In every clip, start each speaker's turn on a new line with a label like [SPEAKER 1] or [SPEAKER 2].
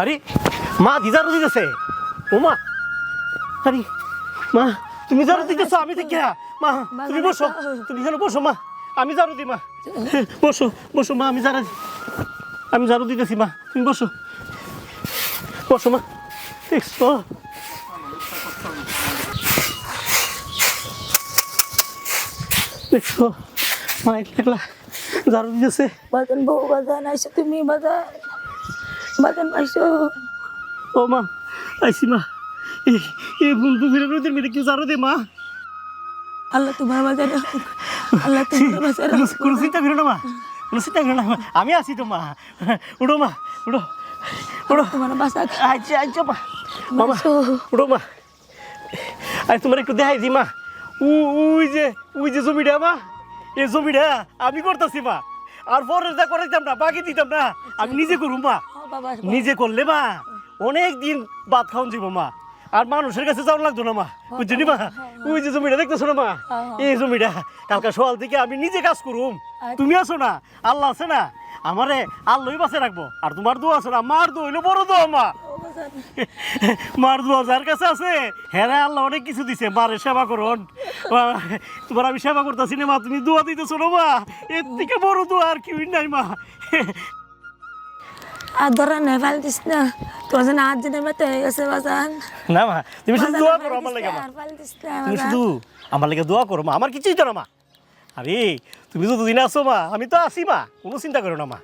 [SPEAKER 1] আরে মা দিদারও দিতেছে। ও মা আরে মা তুমি জারো দিতেছো আমি থেকে মা তুমি বসো তুমি এখানে বসো মা আমি জারো দি মা। বসো বসো মা আমি দি আমি জারো দিতেছি মা তুমি বসো। বসো মা দেখছ? দেখছ? মা একলা জারো দিতেছে।
[SPEAKER 2] বাজান বউ বাজান আইসো তুমি বাজান। বাজান আইসো
[SPEAKER 1] ও মা আইসি মা। এই বন্ধু ফিরে ফিরে মেরে কেউ জারো দে মা?
[SPEAKER 2] আল্লাহ তোমার বাজান রাখুক। আল্লাহ তোমার
[SPEAKER 1] কোনো
[SPEAKER 2] রাখুক।
[SPEAKER 1] কোনো চিন্তা করো না মা কোনো চিন্তা করো না মা। আমি আছি তো মা। উড়ো মা উড়ো উড়ো
[SPEAKER 2] তোমার বাসা
[SPEAKER 1] আইছি আইছো মা। মামা উড়ো মা। আই তোমার একটু দেখাই দি মা। উ- ওই যে উই যে জমিটা মা এই জমিটা আমি করতেছি মা। আর পরের যা করাইতাম না বাকি দিতাম না। আমি নিজে করুম মা। নিজে করলে মা অনেক দিন ভাত খাওয়ান যাব মা। আর মানুষের কাছে যাওয়া লাগতো না মা বুঝলি মা? ওই যে জমিটা দেখতেছো না মা? এই জমিটা কালকা সকাল থেকে আমি নিজে কাজ করুম। তুমি আছো না? আল্লাহ আছে না? আমারে আল্লাহই বাঁচে রাখব। আর তোমার দোয়া আছে না? মার দোয়া হইল বড় দোয়া মা। মার দোয়া যার কাছে আছে হ্যাঁ আল্লাহ অনেক কিছু দিছে। মারে সেবা করুন। তোমার আমি সেবা করতেছি না মা তুমি দোয়া দিতেছো না মা। এর থেকে বড় দোয়া আর কি নাই মা।
[SPEAKER 2] আর ধরা নেই ফাল দিস না তোর জন্য হয়ে গেছে বাজান।
[SPEAKER 1] না মা তুমি শুধু দোয়া করো আমার লাগে
[SPEAKER 2] না,
[SPEAKER 1] মা
[SPEAKER 2] না,
[SPEAKER 1] তুমি
[SPEAKER 2] বাজান।
[SPEAKER 1] শুধু আমার লাগে দোয়া করো মা আমার কিছুই তো না মা। আরে তুমি তো দুদিন আসো মা আমি তো আসি মা কোনো চিন্তা করো না মা।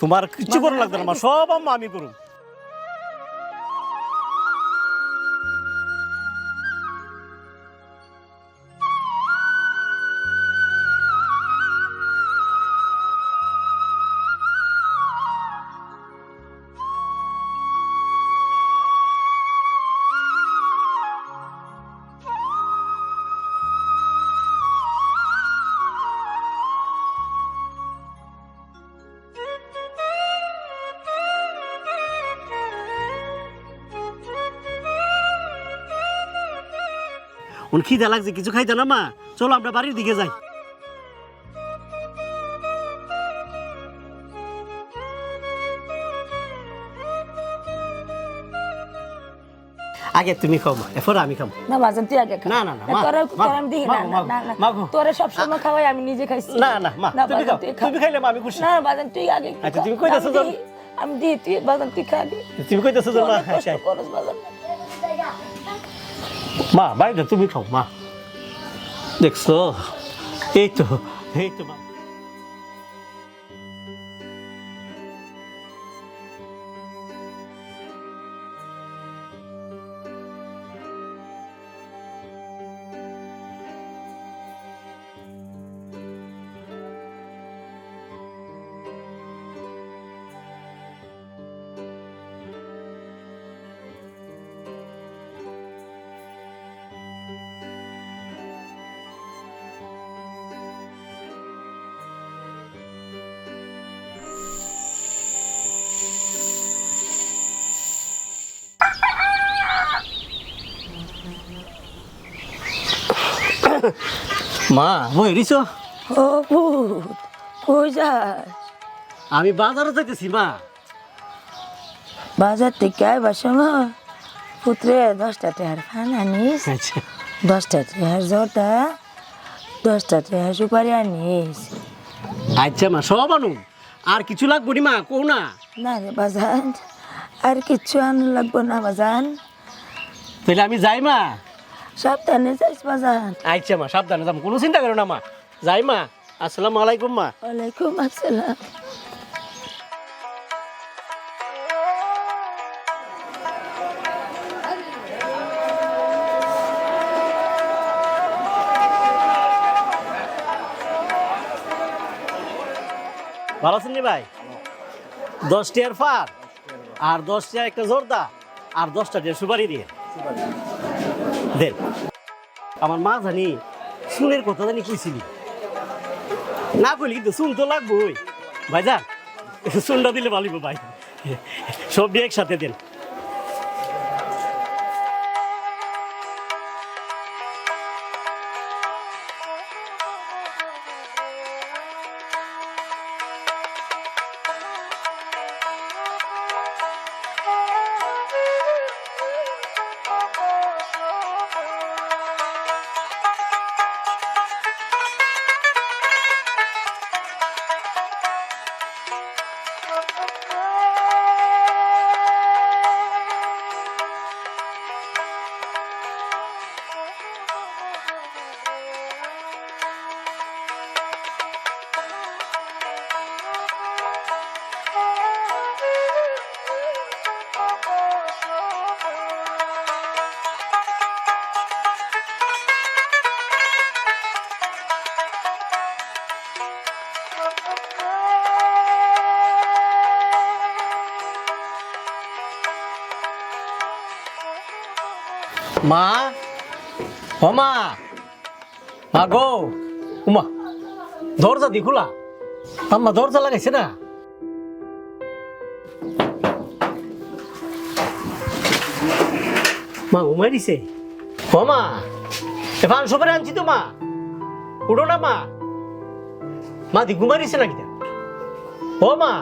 [SPEAKER 1] তোমার কিছু করো লাগবে না মা সব আম্মা আমি করুম। উন খিদা লাগছে কিছু খাইতে না মা? চলো আমরা বাড়ির দিকে যাই। আগে তুমি খাও মা এরপর আমি খাব।
[SPEAKER 2] না তুই আগে খা।
[SPEAKER 1] না, না, না, মা,
[SPEAKER 2] তোরা
[SPEAKER 1] মা,
[SPEAKER 2] আমি
[SPEAKER 1] মা,
[SPEAKER 2] না না না
[SPEAKER 1] মা।
[SPEAKER 2] তোরা সবসময় খাওয়াই আমি নিজে খাইছি।
[SPEAKER 1] না, না, মা, তুমি খাও। তুমি খাইলে মা, আমি খুশি।
[SPEAKER 2] না বাজান তুই আগে
[SPEAKER 1] আচ্ছা, তুমি যখন-
[SPEAKER 2] দিই, আমি দিই তুই বাজান তুই খা
[SPEAKER 1] তুমি
[SPEAKER 2] তুই
[SPEAKER 1] মা
[SPEAKER 2] অনেক
[SPEAKER 1] আচ্ছা।
[SPEAKER 2] বাজান।
[SPEAKER 1] মা বাইরে তুমি খাও মা। দেখছ? এই তো এই মা
[SPEAKER 2] ও ভূত কই যাস?
[SPEAKER 1] আমি বাজারে যাইতেছি মা।
[SPEAKER 2] বাজার থেকে আইবার সময় পুত্রে দশটা টেহার ফান আনিস
[SPEAKER 1] আচ্ছা।
[SPEAKER 2] দশটা টেহার জটা দশটা টেহার সুপারি আনিস।
[SPEAKER 1] আচ্ছা মা সব আনু আর কিছু লাগবো নি মা? কো না।
[SPEAKER 2] না রে বাজান আর কিচ্ছু আনু লাগবো না বাজান।
[SPEAKER 1] তাহলে আমি যাই মা।
[SPEAKER 2] সাবধানে যাইস বাজান
[SPEAKER 1] আচ্ছা মা সাবধানে যাম কোনো চিন্তা করো না মা। যাই মা আসসালামু আলাইকুম মা।
[SPEAKER 2] ওয়ালাইকুম আসসালাম।
[SPEAKER 1] ভালো আছেন ভাই? দশ টিয়ার ফার আর দশ টিয়ার একটা জোরদা। আর দশটা টিয়ার সুপারি দিয়ে। দেন। আমার মা জানি সুনের কথা জানি কইছিলি। না কইলি কিন্তু সুন তো লাগবোই। ভাই যা সুনটা দিলে ভালিব ভাই। সব একসাথে দেন। মা হমা মা। গো উমা দরজা দি খোলা। আম্মা, দরজা লাগাইছে না? মা, ঘুমাই দিছে? হমা এবার সবাই আনছি তো মা। উঠো না মা। মা দি ঘুমাই দিছে নাকি ও মা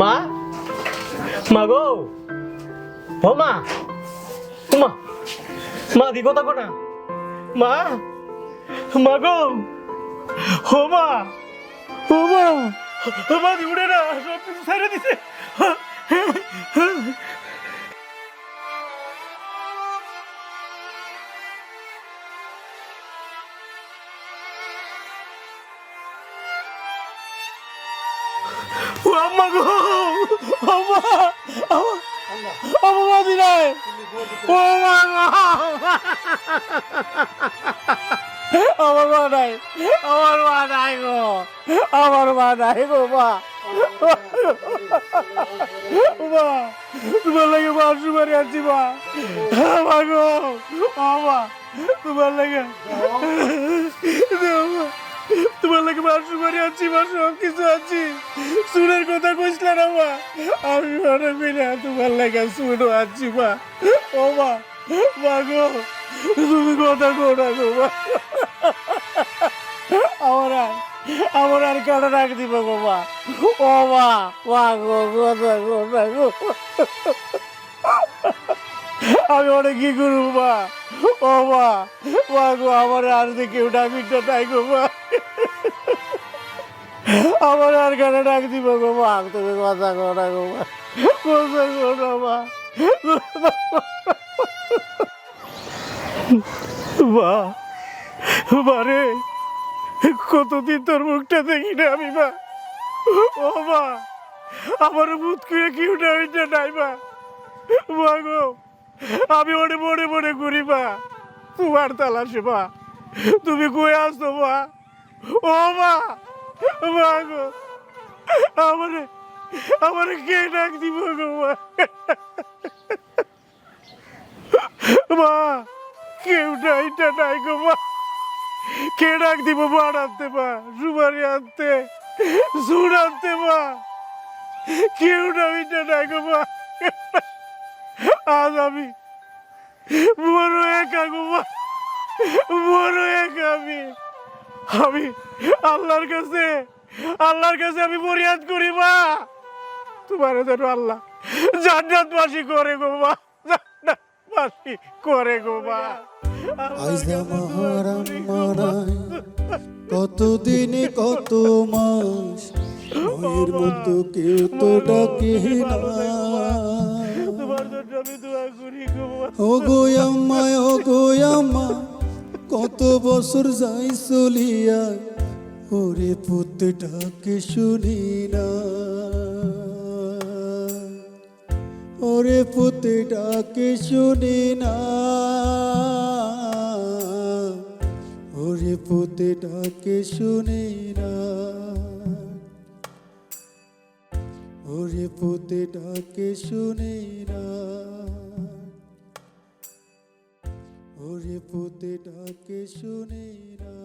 [SPEAKER 1] মা মা গো। ও মা মা মা দি কথা কোনা মা মা গো। ও মা ও মা মা না, সব ও আম্মা গো আম্মা আম্মা আম্মা দি নাই। ও মা আমার মা নাই, আমার মা নাই গো, আমার মা নাই গো, মা। মা, তোমার লাগে মারি আছি মা। মা গো মা তোমার লাগে। তোমার লাগে মাসু মারি আছি মা সব কিছু আছি। সুরের কথা কইসলে না মা। আমি মনে করি না তোমার লাগে শুনো আছি, মা। ও মা মা গো, তুমি কথা কো না গো, মা। আমার আর আমার আর কাটা রাখ দিব গো, মা। ও মা মা গো, কথা কো না গো। আমি অনেক কি করব, মা? ও মা মা গো, আমার আর দেখে ডাকিটা তাই গো, মা। আমার আর কাটা ডাক দিব গো মা? তুমি কথা কো গো মা। কথা কো মারে কতদিন তোর মুখটা দেখি না আমি, মা? ও মা, আমার মুখ কুয়ে কি উঠে ওইটা নাই, মা? মা গো, আমি ওরে মনে মনে করি, মা, তোমার তালাশে, মা। তুমি কয়ে আসতো মা? ও মা মা গো আমারে আমারে কে ডাক দিব গো, মা? মা, কেউ নাইটা নাই গো, মা। কে ডাক দিব বাড় আনতে, মা? সুপারি আনতে সুর আনতে, মা। কেউ নাইটা নাই গো, মা। আজ আমি বড় একা গো, মা। বড় একা আমি। আমি আল্লাহর কাছে আল্লাহর কাছে আমি ফরিয়াদ করি মা। তোমার যেন আল্লাহ জান্নাত বাসি করে গো মা। জান্নাত বাসি করে গো মা।
[SPEAKER 3] কতদিনে কত মাস মায়ের মতো কেউ তো ডাকে না। ও গো আম্মা ও গো আম্মা কত বছর যাই চলিয়া, ওরে পুত ডাকে শুনি না। ওরে পুতে ডাকে শুনি না। ওরে পুতে ডাকে শুনি না। ওরে পুতে ডাকে শুনি না। ওরে পুতে ডাকে শুনে না।